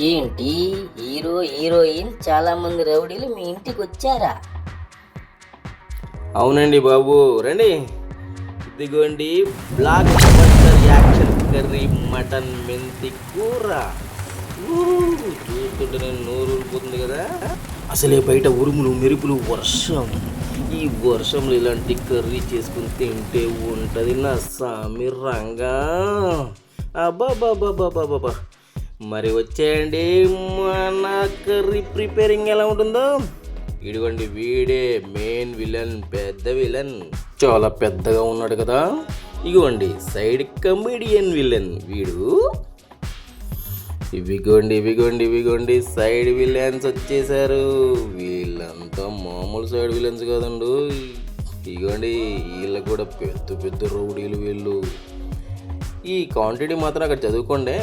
ఏంటి? Hero heroine చాలా మంది రౌడీలు మీ ఇంటికి వచ్చారా? అవునండి బాబు. రండి. ఇదిగోండి block buster action curry mutton మెంతి కూర. ఊ, చూస్తుంటే నేను నోరు ఊరిపోతుంది కదా. అసలే బయట ఉరుములు మెరుపులు వర్షం. ఈ వర్షంలో ఇలాంటి కర్రీ చేసుకుని తింటే ఉంటుంది. నా సామి రంగా బాబా మరి వచ్చేయండి. మన కర్రీ ప్రిపేరింగ్ ఎలా ఉంటుందో? ఇదిగోండి వీడే మెయిన్ విలన్ పెద్ద విలన్ చాలా పెద్దగా ఉన్నాడు కదా. ఇగోండి సైడ్ కమెడియన్ విలన్ వీడు. ఇవిగోండి ఇవిగోండి ఇవిగోండి సైడ్ విలన్స్ వచ్చేసారు. వీళ్ళంతా మామూలు సైడ్ విలన్స్ కాదండు. ఇదిగోండి వీళ్ళ కూడా పెద్ద పెద్ద రౌడీలు వీళ్ళు. ఈ క్వాంటిటీ మాత్రం అక్కడ చదువుకోండి.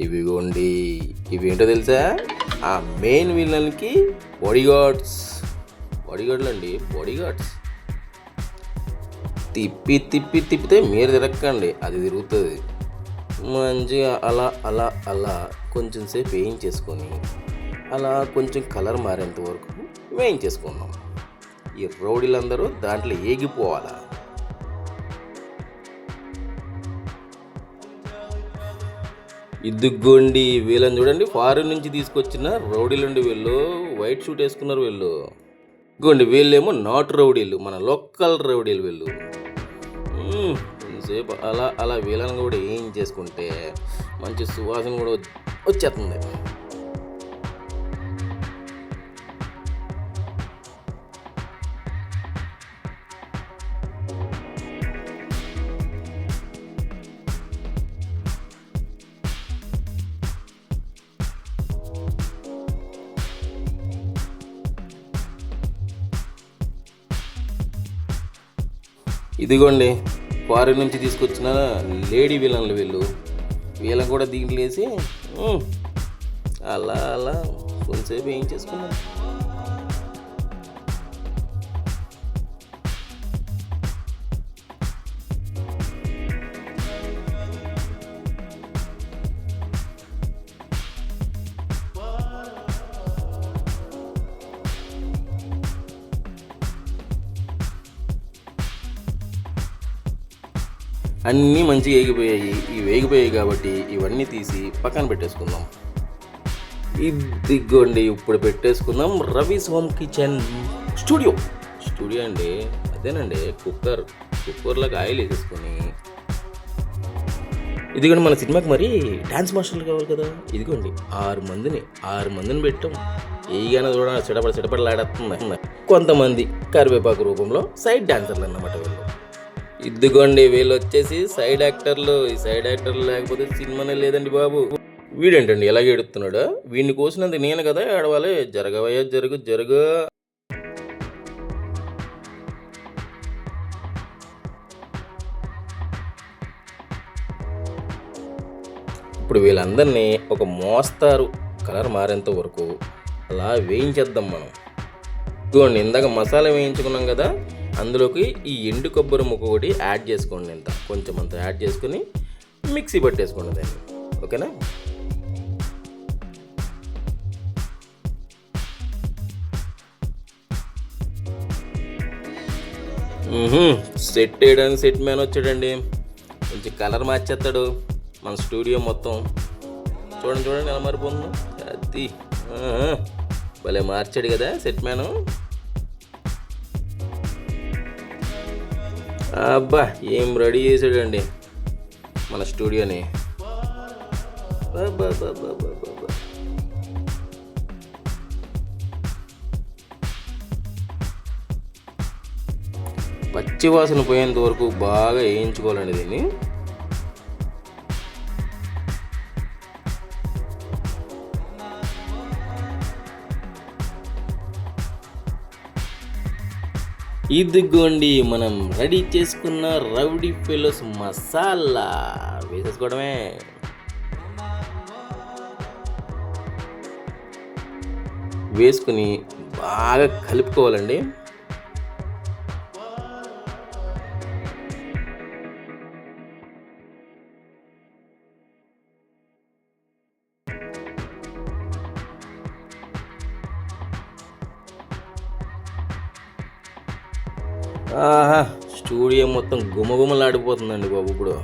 ఇవిగోండి. ఇవేంటో తెలుసా? ఆ మెయిన్ విలన్కి బాడీగార్డ్స్ బాడీగార్డ్లు అండి బాడీగార్డ్స్ తిప్పి తిప్పి తిప్పితే మీరు తిరగండి అది తిరుగుతుంది. మంచిగా అలా అలా అలా కొంచెం సేపు వేయించేసుకొని అలా కొంచెం కలర్ మారేంత వరకు వేయించేసుకున్నాం ఈ రౌడీలందరూ దాంట్లో ఏగిపోవాలా? ఇదిగోండి వీళ్ళని చూడండి ఫారిన్ నుంచి తీసుకొచ్చిన రౌడీలుండి వీళ్ళు. వైట్ షూట్ వేసుకున్నారు వీళ్ళు. ఇదిగోండి వీళ్ళేమో నాట్ రౌడీలు మన లోకల్ రౌడీలు వీళ్ళు. సేపు అలా అలా వీళ్ళని కూడా ఏం చేసుకుంటే మంచి సువాసన కూడా వచ్చేస్తుంది. ఇదిగోండి ఫారిన్ నుంచి తీసుకొచ్చిన లేడీ విలన్లు వీళ్ళు. వీళ్ళని కూడా దీంట్లో వేసి అలా అలా కొంతసేపు ఏం చేసుకున్నాను అన్నీ మంచిగా వేగిపోయాయి. ఇవి వేగిపోయాయి కాబట్టి ఇవన్నీ తీసి పక్కన పెట్టేసుకుందాం. ఇదిగోండి ఇప్పుడు పెట్టేసుకుందాం Ravi's home kitchen studio. Studio అండి అదేనండి కుక్కర్ కుక్కర్లోకి ఆయిల్ వేసేసుకొని. ఇదిగోండి మన సినిమాకి మరి డ్యాన్స్ మాస్టర్లు కావాలి కదా. ఇదిగోండి ఆరు మందిని ఆరు మందిని పెట్టాం. ఏగానే చూడ సిడపడ సిడపడలాడేస్తుంది కొంతమంది కరివేపాకు రూపంలో సైడ్ డాన్సర్లు అన్నమాట ఇదిగోండి వీళ్ళు వచ్చేసి సైడ్ యాక్టర్లు ఈ సైడ్ యాక్టర్లు లేకపోతే సినిమానే లేదండి బాబు. వీడేంటండి ఎలాగ ఎడుతున్నాడు వీడిని కోసినంత నేను కదా ఏడవాలి? జరగవయ్యా జరుగు జరుగు. ఇప్పుడు వీళ్ళందరినీ ఒక మోస్తారు కలర్ మారేంత వరకు. అలా వేయించేద్దాం మనం. ఇదిగోండి ఇందాక మసాలా వేయించుకున్నాం కదా? అందులోకి ఈ ఎండు కొబ్బరి ముక్క ఒకటి యాడ్ చేసుకోండి ఇంత. కొంచెం అంత యాడ్ చేసుకుని మిక్సీ పట్టేసుకోండి దాన్ని. ఓకేనా? సెట్ వేయడానికి సెట్ మ్యాన్ వచ్చాడండి. కొంచెం కలర్ మార్చేస్తాడు మన స్టూడియో మొత్తం. చూడండి చూడండి ఎలా మారిపోతుందో. అది. భలే మార్చాడు కదా సెట్ మ్యాను. అబ్బా ఏం రెడీ చేసాడండి? మన స్టూడియోని. పచ్చి వాసన పోయేంత వరకు బాగా వేయించుకోవాలండి దీన్ని. ఇదిగోండి మనం రెడీ చేసుకున్న రౌడీ ఫెలోస్ మసాలా. వేసేసుకోవడమే. వేసుకుని బాగా కలుపుకోవాలండి. స్టూడియో మొత్తం గుమగుమలాడిపోతుందండి బాబు ఇప్పుడు.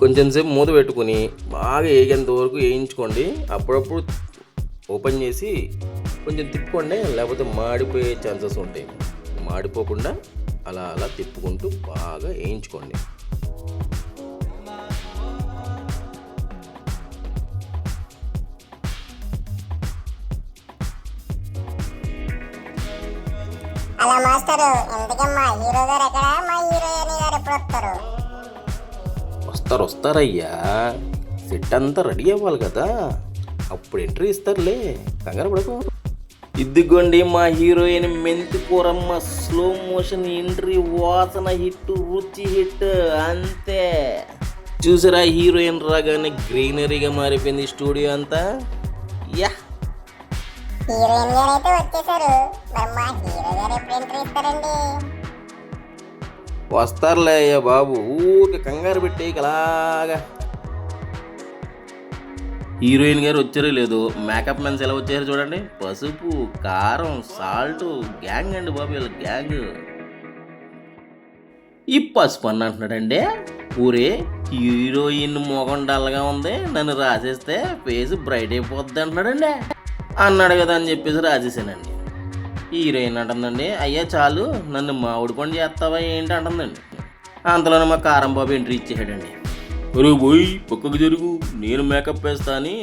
కొంచెం సేపు మూత పెట్టుకుని బాగా వేగేంత వరకు వేయించుకోండి. అప్పుడప్పుడు ఓపెన్ చేసి కొంచెం తిప్పుకోండి లేకపోతే మాడిపోయే ఛాన్సెస్ ఉంటాయి. మాడిపోకుండా అలా అలా తిప్పుకుంటూ బాగా వేయించుకోండి. అలా మాస్టరు. ఎందుకమ్మా హీరో గారు ఎక్కడ? మా హీరోయిన్ గారు ఎప్పుడు వస్తారు? వస్తారు వస్తారయ్యా. సెట్ అంతా రెడీ అవ్వాలి కదా. అప్పుడు ఎంట్రీ ఇస్తారులే. కంగారు పడకు. ఇదిగోండి మా హీరోయిన్ మెంతి కూరమ్మ స్లో మోషన్ ఎంట్రీ వాసన హిట్ రుచి హిట్ అంతే. చూసారా హీరోయిన్ రాగానే గ్రీనరీగా మారిపోయింది స్టూడియో అంతా? యా. హీరోయిన్ గారు అయితే వచ్చేసారు. మరి మా హీరో గారు ఎప్పుడు ఎంట్రీ ఇస్తారండి? వస్తారులే అయ్యా బాబు ఊరికి కంగారు పెట్టి అలాగా హీరోయిన్ గారు వచ్చారో లేదు మేకప్ మెన్స్ ఎలా వచ్చారో చూడండి. పసుపు కారం సాల్ట్ గ్యాంగ్ అండి బాబు వీళ్ళ గ్యాంగ్. ఈ పసుపు అని అంటున్నాడండి. ఊరే హీరోయిన్ మొగం డల్గా ఉంది నన్ను రాసేస్తే ఫేస్ బ్రైట్ అయిపోద్ది అంటున్నాడండి. అన్నాడు కదా అని చెప్పేసి రాసేసానండి. హీరోయిన్ అంటుందండి అయ్యా చాలు నన్ను మామిడి పండు చేస్తావా ఏంటి? అంటుందండి. అంతలోనే మా కారం బాబు ఎంట్రీ ఇచ్చేసాడండి. ఒరే పోయి పక్కకు జరుగు నేను మేకప్ వేస్తా అని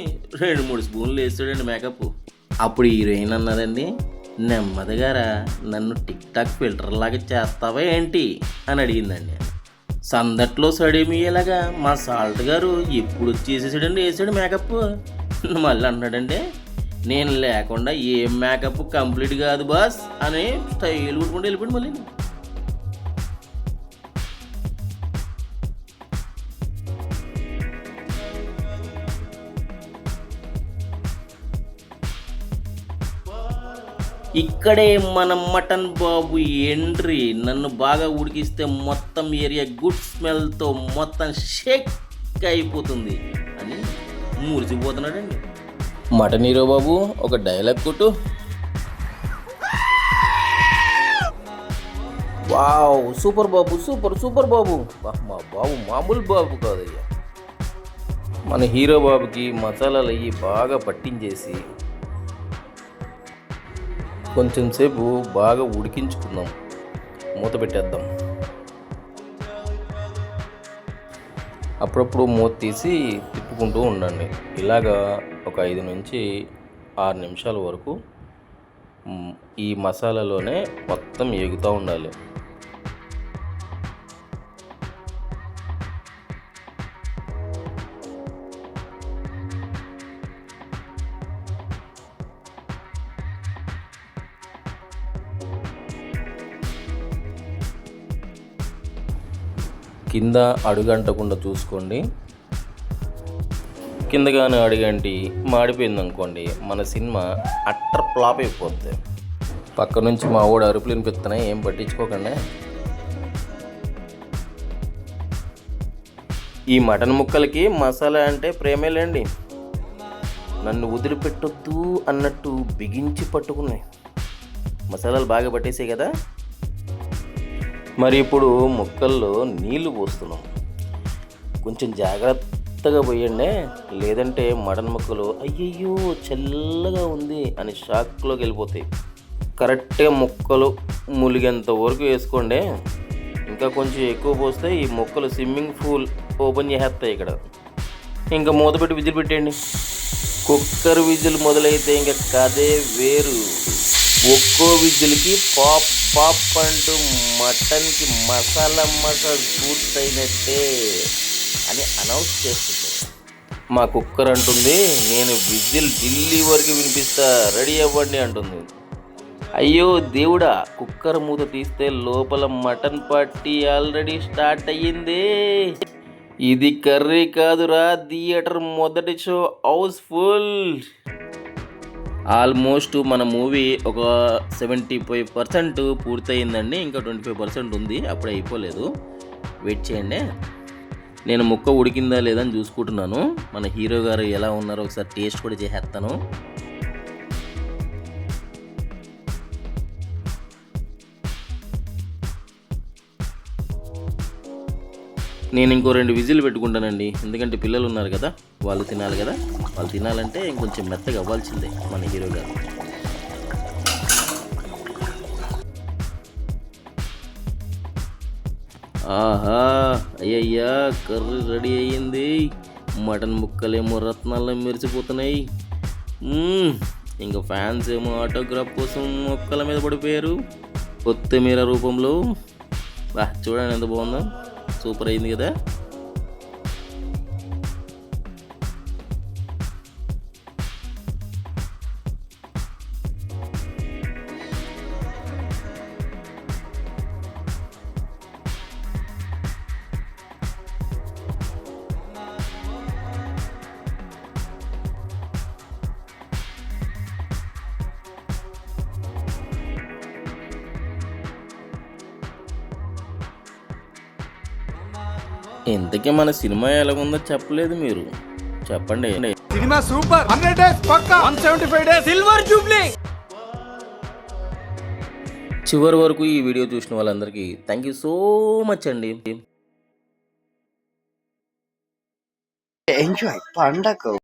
రెండు మూడు స్పూన్లు వేస్తాడండి మేకప్ అప్పుడు హీరోయిన్ అన్నదండి నెమ్మదిగారా నన్ను టిక్ టాక్ ఫిల్టర్ లాగా చేస్తావా ఏంటి? అని అడిగిందండి. సందట్లో సడేమియ్యేలాగా మా సాల్ట్ గారు ఎప్పుడు వచ్చి వేసేసాడండి వేసాడు మేకప్ మళ్ళీ అన్నాడండి నేను లేకుండా ఏ మేకప్ కంప్లీట్ కాదు బాస్ అని స్టైల్ కొట్టుకుంటూ వెళ్ళిపోయింది మళ్ళీ. ఇక్కడే మన మటన్ బాబు ఎంట్రీ నన్ను బాగా ఉడికిస్తే మొత్తం ఏరియా గుడ్ స్మెల్తో మొత్తం షేక్ అయిపోతుంది అని మురిసిపోతున్నాడండి. మటన్ హీరో బాబు ఒక డైలాగ్ కొట్టు. వావ్ సూపర్ బాబు సూపర్ సూపర్ బాబు. మా బాబు మామూలు బాబు కాదయ్యా. మన హీరో బాబుకి మసాలాలు అయ్యి బాగా పట్టించేసి కొంచెం సేపు బాగా ఉడికించుకుందాం. మూత పెట్టేద్దాం. అప్పుడప్పుడు మూత తీసి తిప్పుకుంటూ ఉండండి. ఇలాగా ఒక ఐదు నుంచి ఆరు నిమిషాల వరకు ఈ మసాలాలోనే మొత్తం ఎగుతూ ఉండాలి. కింద అడుగంటకుండా చూసుకోండి. కిందగానే అడిగండి మాడిపోయింది అనుకోండి మన సినిమా అట్టర్ ఫ్లాప్ అయిపోద్ది. పక్క నుంచి మా ఊడు అరుపులు వినిపిస్తున్నాయి ఏం పట్టించుకోకండి. ఈ మటన్ ముక్కలకి మసాలా అంటే ప్రేమేలేండి నన్ను వదిలిపెట్టొద్దు అన్నట్టు బిగించి పట్టుకున్నాయి. మసాలాలు బాగా పట్టేసాయి కదా. మరి ఇప్పుడు ముక్కల్లో నీళ్ళు పోస్తున్నాం. కొంచెం జాగ్రత్త మెత్తగా పోయండి. లేదంటే మటన్ ముక్కలు అయ్యయ్యో చల్లగా ఉంది అని షాక్లోకి వెళ్ళిపోతాయి. కరెక్ట్గా ముక్కలు ములిగేంత వరకు వేసుకోండి. ఇంకా కొంచెం ఎక్కువ పోస్తే ఈ ముక్కలు స్విమ్మింగ్ పూల్ ఓపెన్ చేసేస్తాయి ఇక్కడ. ఇంకా మూత పెట్టి విజిల్ పెట్టేయండి. కుక్కర్ విజిల్ మొదలైతే ఇంకా కదే వేరు. ఒక్కో విజిల్కి పాప్ పాప్ అంటూ మటన్కి మసాలా మసాలా పూర్తయినట్టే. అని అనౌన్స్ చేస్తుంది. మా కుక్కర్ అంటుంది నేను విజిల్ ఢిల్లీ వరకు వినిపిస్తా రెడీ అవ్వండి అంటుంది. అయ్యో దేవుడా కుక్కర్ మూత తీస్తే లోపల మటన్ పార్టీ ఆల్రెడీ స్టార్ట్ అయ్యింది. ఇది కర్రీ కాదురా థియేటర్ మొదటి షో హౌస్ఫుల్. ఆల్మోస్ట్ మన మూవీ ఒక సెవెంటీ ఫైవ్ పర్సెంట్ పూర్తయిందండి ఇంకా ట్వంటీ ఫైవ్ పర్సెంట్ ఉంది అప్పుడు అయిపోలేదు. వెయిట్ చేయండి. నేను ముక్క ఉడికిందా లేదా అని చూసుకుంటున్నాను. మన హీరో గారు ఎలా ఉన్నారో ఒకసారి టేస్ట్ కూడా చేసేస్తాను. నేను ఇంకో రెండు విజిల్ పెట్టుకుంటానండి. ఎందుకంటే పిల్లలు ఉన్నారు కదా వాళ్ళు తినాలి కదా. వాళ్ళు తినాలంటే ఇంకొంచెం మెత్తగా అవ్వాల్సిందే మన హీరో గారు. ఆహా! అయ్యయ్యా కర్రీ రెడీ అయ్యింది. మటన్ ముక్కలేమో రత్నాల్లో మెరిసిపోతున్నాయి. ఇంకా ఫ్యాన్స్ ఏమో ఆటోగ్రాఫ్ కోసం మొక్కల మీద పడిపోయారు. కొత్తిమీర రూపంలో. చూడండి ఎంత బాగుందో. సూపర్ అయింది కదా? ఇంతకీ మన సినిమా ఎలాగుందో చెప్పలేదు మీరు. చెప్పండి. Cinema super. హండ్రెడ్ డేస్ పక్కా. One seventy five days. Silver jubilee. చివరి వరకు ఈ వీడియో చూసిన వాళ్ళందరికీ థ్యాంక్ యూ సో మచ్ అండి. ఎంజాయ్ పండగ.